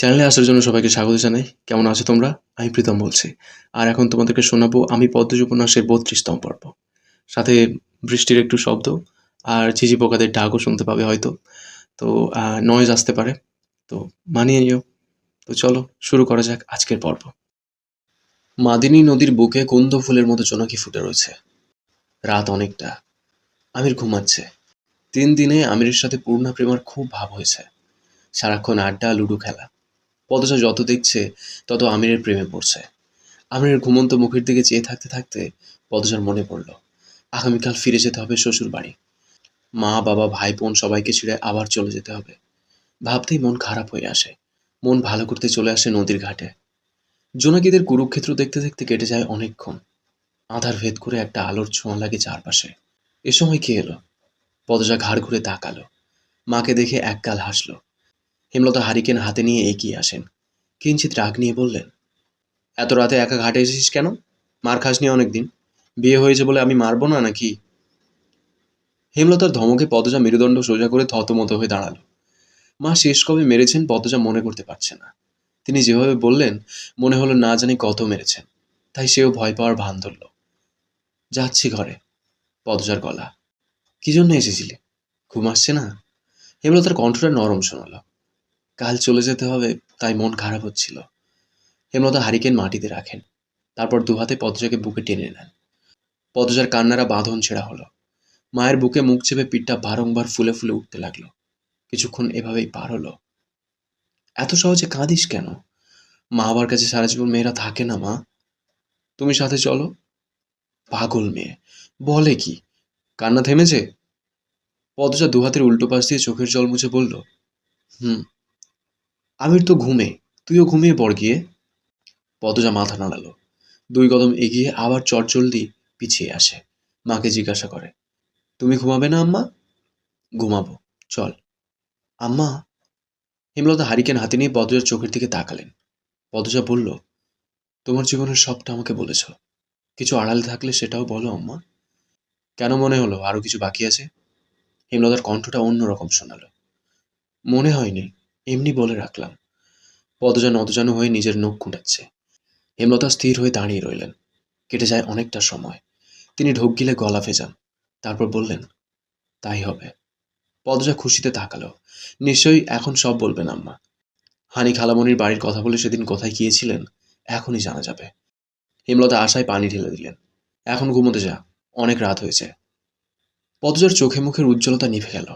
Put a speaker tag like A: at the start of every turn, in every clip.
A: চ্যানেলে আসার জন্য সবাইকে স্বাগত জানাই। কেমন আছো তোমরা? আমি প্রীতম বলছি। আর এখন তোমাদেরকে শোনাবো আমি পদ্মজ উপন্যাসের বত্রিশতম পর্ব। সাথে বৃষ্টির একটু শব্দ আর ঝিঝি পোকাদের ডাকও শুনতে পাবে হয়তো। তো নয়েজ আসতে পারে। তো, মানিয়ে নিও। তো চলো, শুরু করা যাক আজকের পর্ব। মাদিনী নদীর বুকে কুন্দ ফুলের মতো জোনাকি ফুটে রয়েছে। রাত অনেকটা। আমির ঘুমাচ্ছে। তিন দিনে আমিরের সাথে পূর্ণা প্রেমার খুব ভাব হয়েছে। সারাক্ষণ আড্ডা, লুডো খেলা। পদজা যত দেখছে, তত আমিরের প্রেমে পড়ছে। আমিরের ঘুমন্ত মুখের দিকে চেয়ে থাকতে থাকতে পদজার মনে পড়ল, আগামীকাল ফিরে যেতে হবে শ্বশুর বাড়ি। মা, বাবা, ভাই, বোন সবাইকে ছেড়ে আবার চলে যেতে হবে। ভাবতেই মন খারাপ হয়ে আসে, মন ভালো করতে চলে আসে নদীর ঘাটে। জোনাকিদের কুরুক্ষেত্র দেখতে দেখতে কেটে যায় অনেকক্ষণ। আধার ভেদ করে একটা আলোর ছোঁয়া লাগে চারপাশে। এ সময় কে এলো? পদজা ঘাড় ঘুরে তাকালো। মাকে দেখে এককাল হাসলো। হেমলতা হারিকেন হাতে নিয়ে এগিয়ে আসেন। কিঞ্চিত রাগ নিয়ে বললেন, এত রাতে একা ঘাটে এসেছিস কেন? মার খাসনি অনেকদিন। বিয়ে হয়েছে বলে আমি মারবো না নাকি? হেমলতার ধমকে পদজা মেরুদণ্ড সোজা করে থতমত হয়ে দাঁড়াল। মা শেষ কবে মেরেছেন পদজা মনে করতে পারছে না। তিনি যেভাবে বললেন, মনে হলো না জানি কত মেরেছেন। তাই সেও ভয় পাওয়ার ভান ধরল। যাচ্ছি ঘরে পদজার গলা। কি জন্য এসেছিলে? ঘুম আসছে না? হেমলতার কণ্ঠটা নরম শোনালো। কাল চলে যেতে হবে, তাই মন খারাপ হচ্ছিল। হেমলতা হারিকেন মাটিতে রাখেন। তারপর দুহাতে পদজাকে বুকে টেনে নেন। পদজার কান্নারা বাঁধন ছেঁড়া হলো। মায়ের বুকে মুখ চেপে পিঠটা বারংবার ফুলে ফুলে উঠতে লাগল। কিছুক্ষণ এভাবেই পার হলো। এত সহজে কাঁদিস কেন? মা বাবার কাছে সারা জীবন মেয়েরা থাকে না, মা। তুমি সাথে চলো। পাগল মেয়ে। বলে কি? কান্না থেমেছে? পদজা দুহাতের উল্টো পাশ দিয়ে চোখের জল মুছে বলল, হুম আমির তো ঘুমে, তুইও ঘুমিয়ে পড় গিয়ে। পদজা মাথা নাড়ালো। দুই কদম এগিয়ে আবার চটজলদি পিছিয়ে আসে। মাকে জিজ্ঞাসা করে, তুমি ঘুমাবে না, আম্মা? ঘুমাবো, চল। আম্মা? হেমলতা হারিকেন হাতে নিয়ে পদজার চোখের দিকে তাকালেন। পদজা বলল, তোমার জীবনের সবটা আমাকে বলেছ। কিছু আড়ালে থাকলে সেটাও বলো, আম্মা। কেন মনে হলো আরও কিছু বাকি আছে? হেমলতার কণ্ঠটা অন্যরকম শোনালো। মনে হয়নি। এমনি বলে রাখলাম। পদজা নতজানু হয়ে নিজের নখ খুঁটাচ্ছে হেমলতা স্থির হয়ে দাঁড়িয়ে রইলেন। কেটে যায় অনেকটা সময়। তিনি ঢোক গিলে গলা ভেজান। তারপর বললেন, তাই হবে। পদজা খুশিতে তাকালো। নিশ্চয়ই এখন সব বলবেন আম্মা। হানি খালামনির বাড়ির কথা বলে সেদিন কোথায় গিয়েছিলেন, এখনই জানা যাবে। হেমলতা আশায় পানি ঢেলে দিলেন। এখন ঘুমোতে যা, অনেক রাত হয়েছে। পদজার চোখে মুখের উজ্জ্বলতা নিভে গেল।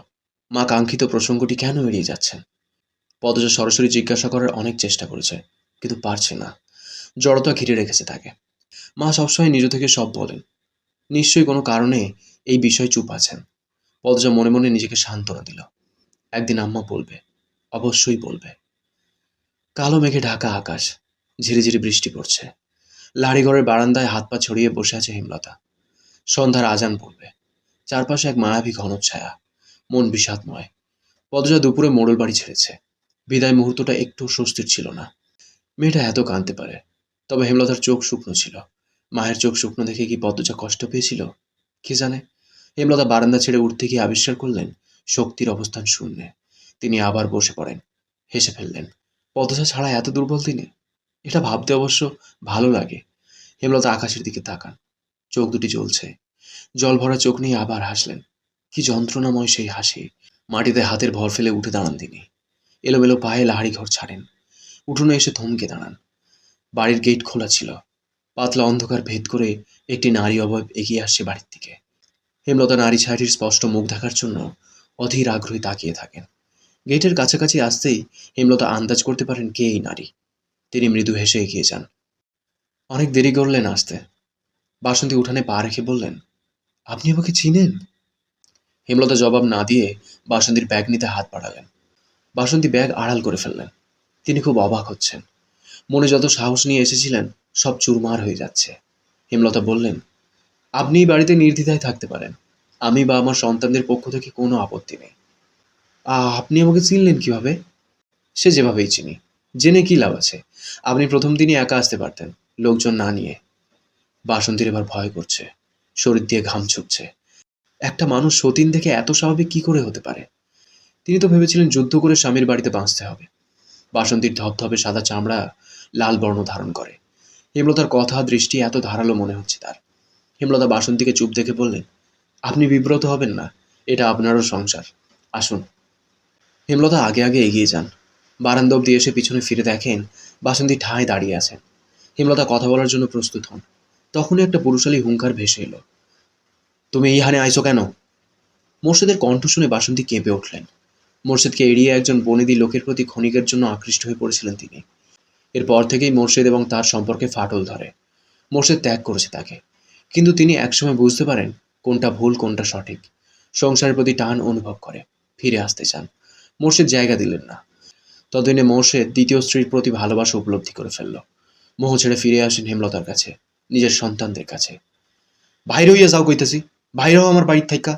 A: মা কাঙ্ক্ষিত প্রসঙ্গটি কেন এড়িয়ে যাচ্ছেন? পদজা সরাসরি জিজ্ঞাসা করার অনেক চেষ্টা করেছে, কিন্তু পারছে না। জড়তা ঘিরে রেখেছে তাকে। মা সবসময় নিজ থেকে সব বলেন। নিশ্চয়ই কোনো কারণে এই বিষয় চুপ আছেন। পদজা মনে মনে নিজেকে সান্ত্বনা দিল। একদিন আম্মা বলবে, অবশ্যই বলবে। কালো মেঘে ঢাকা আকাশ ঝিরিঝিরি বৃষ্টি পড়ছে। লাড়িঘরের বারান্দায় হাত পা ছড়িয়ে বসে আছে হিমলতা। সন্ধ্যার আজান পড়বে। চারপাশে এক মায়াবী ঘনচ্ছায়া। মন বিষাদময়। পদজা দুপুরে মোড়ল বাড়ি ছেড়েছে। বিদায় মুহূর্তটা একটু স্বস্তির ছিল না। মেয়েটা এত কাঁদতে পারে, তবে হেমলতার চোখ শুকনো ছিল। মায়ের চোখ শুকনো দেখে কি পদ্মজা কষ্ট পেয়েছিল? কে জানে? হেমলতা বারান্দা ছেড়ে উঠতে গিয়ে আবিষ্কার করলেন, শক্তির অবস্থান শূন্যে। তিনি আবার বসে পড়েন, হেসে ফেললেন পদ্মজা ছাড়া এত দুর্বল তিনি? এটা ভাবতে অবশ্য ভালো লাগে। হেমলতা আকাশের দিকে তাকান, চোখ দুটি জ্বলছে। জল ভরা চোখ নিয়ে আবার হাসলেন, কি যন্ত্রণাময় সেই হাসি। মাটিতে হাতের ভর ফেলে উঠে দাঁড়ান তিনি। এলোমেলো পায়ে লাহারি ঘর ছাড়েন। উঠোনে এসে থমকে দাঁড়ান। বাড়ির গেট খোলা ছিল। পাতলা অন্ধকার ভেদ করে একটি নারী অবয়ব এগিয়ে আসছে বাড়ির দিকে। হেমলতা নারী ছায়াটির স্পষ্ট মুখ দেখার জন্য অধীর আগ্রহী তাকিয়ে থাকেন। গেটের কাছাকাছি আসতেই হেমলতা আন্দাজ করতে পারেন কে এই নারী। তিনি মৃদু হেসে এগিয়ে যান। অনেক দেরি করলেন আসতে। বাসন্তী উঠানে পা রেখে বললেন, আপনি আমাকে চিনেন? হেমলতা জবাব না দিয়ে বাসন্তীর ব্যাগ নিতে হাত বাড়ালেন। বাসন্তী ব্যাগ আড়াল করে ফেললেন। তিনি খুব অবাক হচ্ছেন। মনে যত সাহস নিয়ে এসেছিলেন, সব চুরমার হয়ে যাচ্ছে। হেমলতা বললেন, আপনি বাড়িতে নির্দ্বিধায় থাকতে পারেন। আমি বা আমার সন্তানদের পক্ষ থেকে কোনো আপত্তি নেই। আপনি আমাকে চিনলেন কীভাবে? সে যেভাবেই চিনি। জেনে কি লাভ আছে? আপনি প্রথম দিনই একা আসতে পারতেন, লোকজন না নিয়ে। বাসন্তীর এবার ভয় করছে। শরীর দিয়ে ঘাম ছুটছে। একটা মানুষ সতীন থেকে এত স্বাভাবিক কি করে হতে পারে? তিনি তো ভেবেছিলেন যুদ্ধ করে স্বামীর বাড়িতে বাঁচতে হবে। বাসন্তীর ধপধপে সাদা চামড়া লাল বর্ণ ধারণ করে। হেমলতার কথা দৃষ্টি এত ধারালো মনে হচ্ছে তার। হেমলতা বাসন্তীকে চুপ দেখে বললেন, আপনি বিব্রত হবেন না, এটা আপনারও সংসার। আসুন। হেমলতা আগে আগে এগিয়ে যান। বারান্দা অব্দি এসে পিছনে ফিরে দেখেন বাসন্তী ঠায় দাঁড়িয়ে আছেন। হেমলতা কথা বলার জন্য প্রস্তুত হন। তখনই একটা পুরুষালী হুঙ্কার ভেসে এলো। তুমি এই হানে আইছো কেন? মোর্শেদের কণ্ঠ শুনে বাসন্তী কেঁপে উঠলেন। মোর্শেদকে এড়িয়ে একজন বনেদি লোকের প্রতি ক্ষণিকের জন্য আকৃষ্ট হয়ে পড়েছিলেন তিনি। এরপর থেকেই মোর্শেদ এবং তার সম্পর্কে ফাটল ধরে। মোর্শেদ ত্যাগ করেছে তাকে। কিন্তু তিনি একসময় বুঝতে পারেন কোনটা ভুল, কোনটা সঠিক। সংসারের প্রতি টান অনুভব করে, ফিরে আসতে চান। মোর্শেদ জায়গা দিলেন না। ততদিনে মোর্শেদ দ্বিতীয় স্ত্রীর প্রতি ভালোবাসা উপলব্ধি করে ফেলল। মোহ ছেড়ে ফিরে আসেন হেমলতার কাছে, নিজের সন্তানদের কাছে। বাইরে হইয়া যাও কইতেছি বাইরেও আমার বাড়ির থাইকা।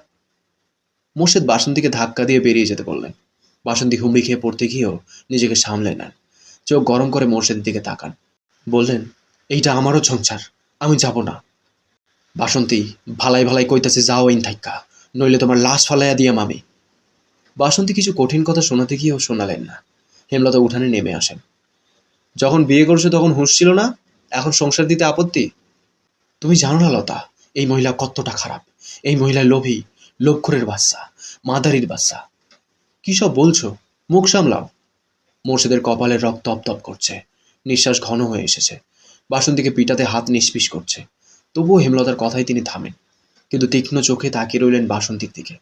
A: মোর্শেদ বাসন্তীকে ধাক্কা দিয়ে বেরিয়ে যেতে বললেন। বাসন্তী হুমড়ি খেয়ে পড়তে গিয়েও নিজেকে সামলে নেন। চোখ গরম করে মোর্শেদের দিকে তাকান। বললেন, এইটা আমারও সংসার, আমি যাব না। বাসন্তী, ভালাই ভালাই কইতাছে, যাও ইন থাইকা নইলে তোমার লাশ ফালাইয়া দিয়া মামি বাসন্তী কিছু কঠিন কথা শোনাতে গিয়েও শোনালেন না। হেমলতা উঠানে নেমে আসেন। যখন বিয়ে করছ তখন হুঁশ ছিল না? এখন সংসার দিতে আপত্তি? তুমি জানো না লতা, এই মহিলা কতটা খারাপ, এই মহিলা লোভী লোভখোরের বাচ্চা, মাদারির বাচ্চা। কি সব বলছো? মুখ সামলাও। মোর্শেদের কপালের রক্ত তপ করছে। নিঃশ্বাস ঘন হয়ে এসেছে। বাসন্তীকে পিটাতে হাত নিষ্পিস করছে। তবুও হেমলতার কথাই তিনি থামেন। কিন্তু তীক্ষ্ণ চোখে তাকিয়ে রইলেন বাসন্তীর দিকে।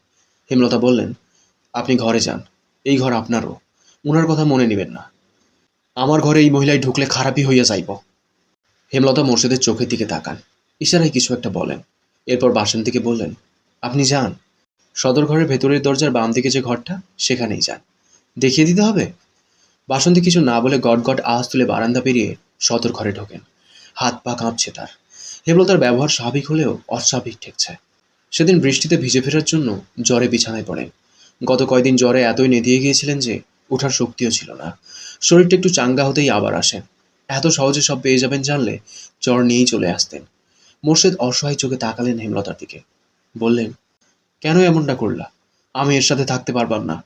A: হেমলতা বললেন, আপনি ঘরে যান। এই ঘর আপনারও। উনার কথা মনে নেবেন না। আমার ঘরে এই মহিলায় ঢুকলে খারাপই হইয়া যাইব। হেমলতা মোর্শেদের চোখের দিকে তাকান। ইশারায় কিছু একটা বলেন। এরপর বাসন্তীকে বললেন, আপনি যান। সদর ঘরের ভেতরের দরজার বাম দিকে যে ঘরটা, সেখানেই যান। দেখিয়ে দিতে হবে? বাসন্তী কিছু না বলে গট গট আওয়াজ তুলে বারান্দা পেরিয়ে সদর ঘরে ঢোকেন। হাত পা কাঁপছে তার। হেমলতার ব্যবহার স্বাভাবিক হলেও অস্বাভাবিক ঠেকছে। সেদিন বৃষ্টিতে ভিজে ফেরার জন্য জ্বরে বিছানায় পড়েন। গত কয়দিন জ্বরে এতই নেদিয়ে গিয়েছিলেন যে ওঠার শক্তিও ছিল না। শরীরটা একটু চাঙ্গা হতেই আবার আসেন। এত সহজে সব পেয়ে যাবেন জানলে জ্বর নিয়েই চলে আসতেন। মোর্শেদ অসহায় চোখে তাকালেন হেমলতার দিকে। বললেন কেন এমনটা করলা? আমি এর সাথে থাকতে পারবাম না।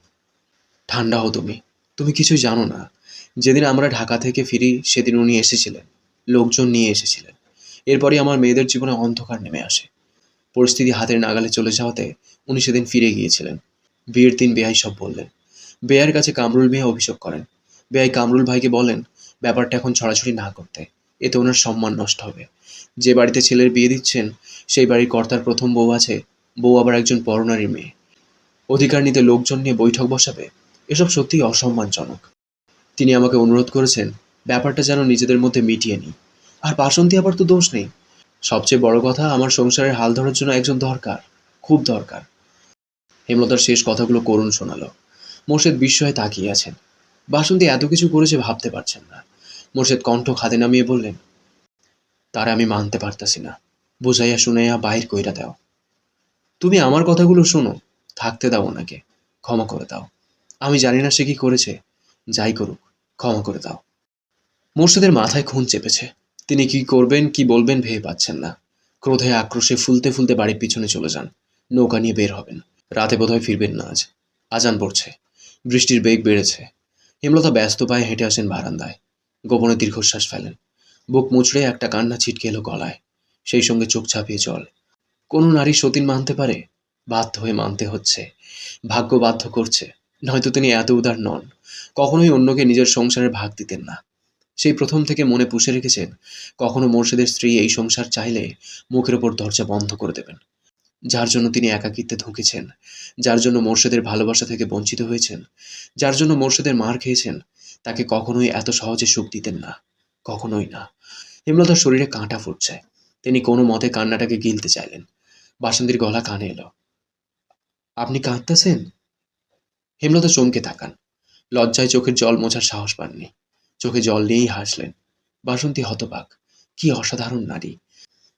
A: ঠান্ডা হও তুমি। তুমি কিছুই জানো না। যেদিন আমরা ঢাকা থেকে ফিরি, সেদিন উনি এসেছিলেন। লোকজন নিয়ে এসেছিলেন। এরপরই আমার মেয়েদের জীবনে অন্ধকার নেমে আসে। পরিস্থিতি হাতের নাগালে চলে যাওয়াতে উনি সেদিন ফিরে গিয়েছিলেন। বিয়ের দিন বেয়াই সব বললেন। বেয়ার কাছে কামরুল মিয়া অভিযোগ করেন। বেয়াই কামরুল ভাইকে বলেন, ব্যাপারটা এখন ছড়াছড়ি না করতে। এতে ওনার সম্মান নষ্ট হবে। যে বাড়িতে ছেলের বিয়ে দিচ্ছেন, সেই বাড়ির কর্তার প্রথম বউ আছে বউ আবার একজন পরনারীর মেয়ে। অধিকার নিতে লোকজন নিয়ে বৈঠক বসাবে, এসব সত্যিই অসম্মানজনক। তিনি আমাকে অনুরোধ করেছেন, ব্যাপারটা যেন নিজেদের মধ্যে মিটিয়ে নিই। আর বাসন্তী আবার তো দোষ নেই। সবচেয়ে বড় কথা, আমার সংসারের হাল ধরার জন্য একজন দরকার, খুব দরকার। হেমলতার শেষ কথাগুলো করুণ শোনালো। মোর্শেদ বিস্ময়ে তাকিয়ে আছেন। বাসন্তী এত কিছু করেছে ভাবতে পারছেন না। মোর্শেদ কণ্ঠ খাদে নামিয়ে বললেন, তারা আমি মানতে পারতাছি না। বুঝাইয়া শুনাইয়া বাহির কইরা দাও। তুমি আমার কথাগুলো শোনো, থাকতে দাও ওনাকে, ক্ষমা করে দাও। আমি জানি না সে কি করেছে, যাই করুক, ক্ষমা করে দাও। মোর্শেদের মাথায় খুন চেপেছে। তিনি কি করবেন, কি বলবেন ভেবে পাচ্ছেন না। ক্রোধে আক্রোশে ফুলতে ফুলতে বাড়ির পিছনে চলে যান। নৌকা নিয়ে বের হবেন। রাতে বোধহয় ফিরবেন না আজ। আজান পড়ছে। বৃষ্টির বেগ বেড়েছে। হেমলতা ব্যস্ত পায়ে হেঁটে আসেন বারান্দায়। গোপনে দীর্ঘশ্বাস ফেলেন। বুক মুচড়ে একটা কান্না ছিটকে এলো গলায়। সেই সঙ্গে চোখ ছাপিয়ে জল কোনো নারী সতীন মানতে পারে? বাধ্য হয়ে মানতে হচ্ছে। ভাগ্য বাধ্য করছে। নয়তো তিনি এত উদার নন। কখনোই অন্যকে নিজের সংসারে ভাগ দিতেন না। সেই প্রথম থেকে মনে পুষে রেখেছেন, কখনো মোর্শেদের স্ত্রী এই সংসার চাইলে মুখের ওপর দরজা বন্ধ করে দেবেন। যার জন্য তিনি একাকিত্বে ধুঁকেছেন, যার জন্য মোর্শেদের ভালোবাসা থেকে বঞ্চিত হয়েছেন, যার জন্য মোর্শেদের মার খেয়েছেন, তাকে কখনোই এত সহজে সুখ দিতেন না। কখনোই না। হেমলতার শরীরে কাঁটা ফুটছে। তিনি কোনো মতে কান্নাটাকে গিলতে চাইলেন। বাসন্তীর গলা কানে এলো। আপনি কাঁদতেছেন? হেমলতা চমকে তাকান। লজ্জায় চোখের জল মোছার সাহস পাননি। চোখে জল নিয়েই হাসলেন। বাসন্তী হতবাক। কি অসাধারণ নারী।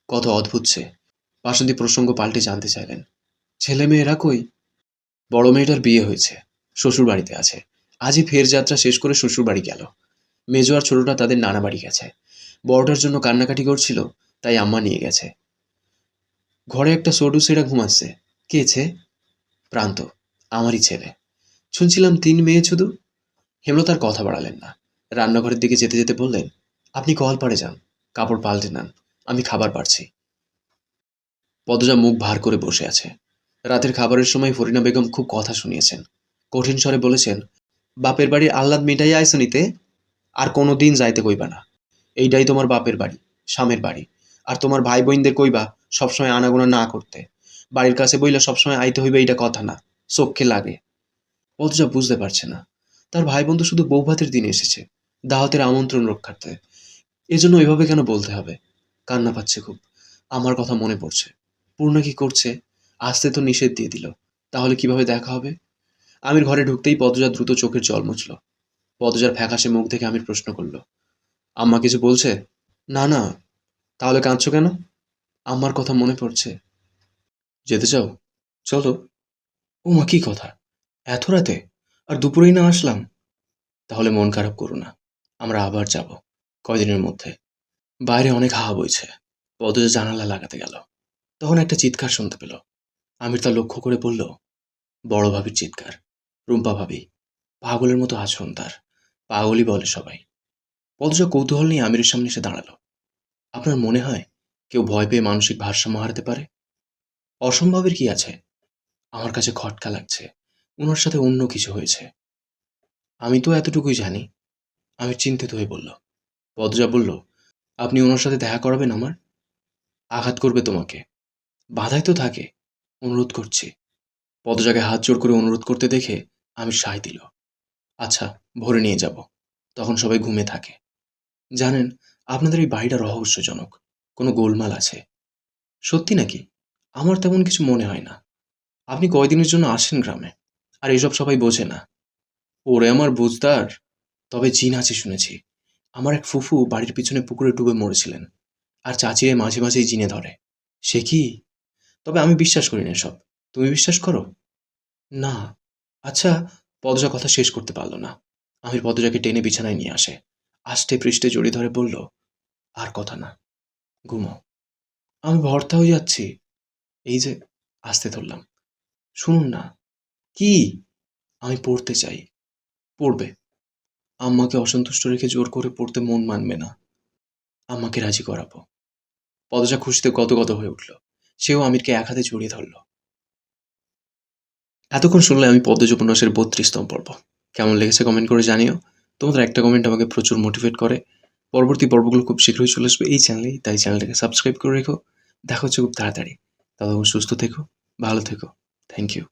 A: কত অদ্ভুত সে। বাসন্তী প্রসঙ্গ পাল্টে জানতে চাইলেন। ছেলে মেয়েরা কই? বড় মেয়েটার বিয়ে হয়েছে। শ্বশুর বাড়িতে আছে। আজই ফের যাত্রা শেষ করে শ্বশুর বাড়ি গেল। মেজো আর ছোটটা তাদের নানা বাড়ি গেছে। বড়টার জন্য কান্নাকাটি করছিল, তাই আম্মা নিয়ে গেছে। ঘরে একটা সডু সেরা ঘুমাচ্ছে কে ছে? প্রান্ত, আমারই ছেলে। শুনছিলাম তিন মেয়ে শুধু। হেমলতার কথা বাড়ালেন না। রান্নাঘরের দিকে যেতে যেতে বললেন, আপনি পাড়ে যান, কাপড় পাল্টে নেন, আমি খাবার পারছি পদজা মুখ ভার করে বসে আছে। রাতের খাবারের সময় ফরিনা বেগম খুব কথা শুনিয়েছেন। কঠিন স্বরে বলেছেন, বাপের বাড়ির আহ্লাদ মিটাইয়া আইসো নিতে, আর কোনো দিন যাইতে কইবা না। এইটাই তোমার বাপের বাড়ি, স্বামের বাড়ি। আর তোমার ভাই বোনদের কইবা, সবসময় আনাগোনা না করতে। বাড়ির কাছে বইলে সবসময় আইতে হইবে এটা কথা না চোখে লাগে। পদজা বুঝতে পারছে না। তার ভাই বোন তো শুধু বৌভাতের দিনে এসেছে, দাওয়াতের আমন্ত্রণ রক্ষার্থে। এজন্য এভাবে কেন বলতে হবে? কান্না পাচ্ছে খুব। আমার কথা মনে পড়ছে। পূর্ণা কি করছে? আসতে তো নিষেধ দিয়ে দিল। তাহলে কীভাবে দেখা হবে? আমির ঘরে ঢুকতেই পদজা দ্রুত চোখের জল মুছল। পদজার ফ্যাকাশে মুখ দেখে আমির প্রশ্ন করল, আম্মা কিছু বলছে? না না তাহলে কাঁদছো কেন? আমার কথা মনে পড়ছে। যেতে চাও? চলো। ও মা কি কথা? এত রাতে? আর দুপুরেই না আসলাম? তাহলে মন খারাপ করো না। আমরা আবার যাব, কয়দিনের মধ্যে। বাইরে অনেক হাওয়া বইছে। পদজা জানালা লাগাতে গেল। তখন একটা চিৎকার শুনতে পেল। আমির তা লক্ষ্য করে বলল, বড় ভাবির চিৎকার। রুম্পা ভাবি, পাগলের মতো আচরণ তার। পাগলই বলে সবাই। পদজা কৌতূহল নিয়ে আমিরের সামনে এসে দাঁড়াল। আপনার মনে হয় কেউ ভয় পেয়ে মানসিক ভারসাম্য হারাতে পারে? অসম্ভবের কি আছে? আমার কাছে খটকা লাগছে। ওনার সাথে অন্য কিছু হয়েছে। আমি তো এতটুকুই জানি। আমি চিন্তিত হয়ে বলল পদজা বলল, আপনি ওনার সাথে দেখা করাবেন আমার? আঘাত করবে তোমাকে। বাধাই তো থাকে। অনুরোধ করছি। পদজাকে হাত জোর করে অনুরোধ করতে দেখে আমি সায় দিল। আচ্ছা ভোরে নিয়ে যাব। তখন সবাই ঘুমে থাকে। জানেন আপনাদের এই বাড়িটা রহস্যজনক। কোনো গোলমাল আছে? সত্যি নাকি? আমার তেমন কিছু মনে হয় না। আপনি কয়দিনের জন্য আসেন গ্রামে? আর এসব সবাই বোঝে না। ওরে আমার বুঝদার। তবে জিন আছে শুনেছি। আমার এক ফুফু বাড়ির পিছনে পুকুরে ডুবে মরেছিলেন। আর চাচিয়ে মাঝে মাঝেই জিনে ধরে। সে কি? তবে আমি বিশ্বাস করি না সব তুমি বিশ্বাস করো? না। আচ্ছা পদজা কথা শেষ করতে পারল না। আমির পদজাকে টেনে বিছানায় নিয়ে আসে। আষ্টে পৃষ্ঠে জড়িয়ে ধরে বলল, আর কথা না ঘুমাও আমি ভর্তা হয়ে যাচ্ছি। এই যে, আসতে ধরলাম। শুনুন না, কি? আমি পড়তে চাই। পড়বে। আম্মাকে অসন্তুষ্ট রেখে জোর করে পড়তে মন মানবে না। আম্মাকে রাজি করাবো। পদজা খুশিতে গদগদ হয়ে উঠল। সেও আমিরকে এক হাতে জড়িয়ে ধরল। এতক্ষণ শুনলে আমি পদ্মজ উপন্যাসের বত্রিশতম পর্ব। কেমন লেগেছে কমেন্ট করে জানিও। তোমাদের একটা কমেন্ট আমাকে প্রচুর মোটিভেট করে। পরবর্তী পর্বগুলো খুব শীঘ্রই চলে আসবে এই চ্যানেলেই তাই চ্যানেলটাকে সাবস্ক্রাইব করে রেখো। দেখা হচ্ছে খুব তাড়াতাড়ি। ততক্ষণ সুস্থ থেকো, ভালো থেকো। Thank you